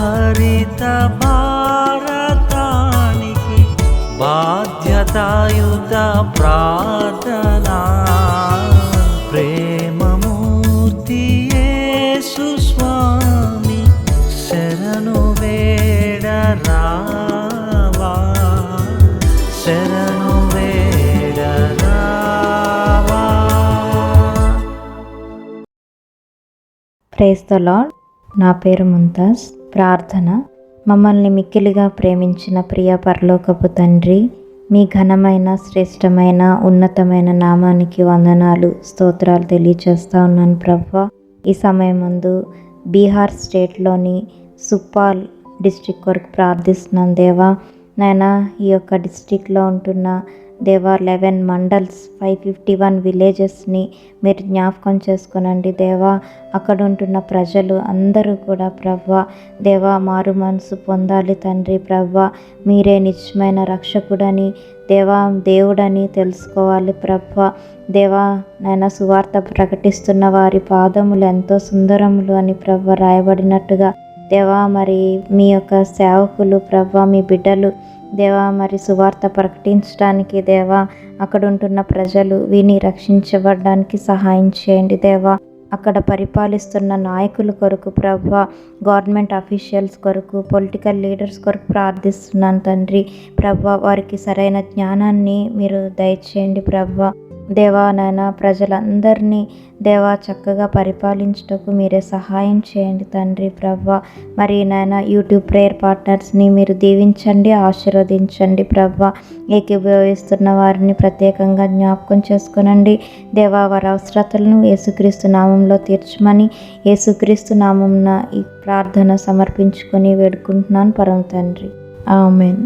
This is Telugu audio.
హరిత భారతానికి బాధ్యతాయుత ప్రార్థనా. ప్రేమమూర్తి స్వామి శరణు వేడరా ప్రేస్తలో నా పేరు ముంతాజ్. ప్రార్థన. మమ్మల్ని మిక్కిలిగా ప్రేమించిన ప్రియ పరలోకపు తండ్రి మీ ఘనమైన శ్రేష్టమైన ఉన్నతమైన నామానికి వందనాలు స్తోత్రాలు తెలియచేస్తా ఉన్నాను ప్రభా. ఈ సమయం ముందు బీహార్ స్టేట్లోని సుపాల్ డిస్టిక్ వరకు ప్రార్థిస్తున్నాను దేవా. నాయన ఈ యొక్క డిస్టిక్లో ఉంటున్న దేవా eleven mandals five fifty one విలేజెస్ని మీరు జ్ఞాపకం చేసుకునండి. దేవా అక్కడ ఉంటున్న ప్రజలు అందరూ కూడా ప్రవ్వ దేవా మారు మనసు పొందాలి తండ్రి ప్రవ్వ మీరే నిజమైన రక్షకుడని దేవా దేవుడని తెలుసుకోవాలి ప్రభ దేవా నాయన సువార్త ప్రకటిస్తున్న వారి పాదములు ఎంతో సుందరములు అని ప్రవ్వ రాయబడినట్టుగా. దేవా మరి మీ యొక్క సేవకులు ప్రభా మీ బిడ్డలు దేవా మరి సువార్త ప్రకటించడానికి దేవా అక్కడ ఉంటున్న ప్రజలు విని రక్షించబడడానికి సహాయం చేయండి దేవా. అక్కడ పరిపాలిస్తున్న నాయకుల కొరకు ప్రభా గవర్నమెంట్ అఫీషియల్స్ కొరకు పొలిటికల్ లీడర్స్ కొరకు ప్రార్థిస్తున్నాను తండ్రి. ప్రభ వారికి సరైన జ్ఞానాన్ని మీరు దయచేయండి ప్రభా. దేవా నాయన ప్రజలందరినీ దేవా చక్కగా పరిపాలించుటకు మీరే సహాయం చేయండి తండ్రి ప్రవ్వ మరి నాయన యూట్యూబ్ ప్రేయర్ పార్ట్నర్స్ని మీరు దీవించండి ఆశీర్వదించండి ప్రవ్వ ఏకీభవిస్తున్న వారిని ప్రత్యేకంగా జ్ఞాపకం చేసుకునండి. దేవా వారి అవసరతలను యేసుక్రీస్తు నామంలో తీర్చమని యేసుక్రీస్తు నామంన ఈ ప్రార్థన సమర్పించుకొని వేడుకుంటున్నాను పరమ తండ్రి. ఆమెన్.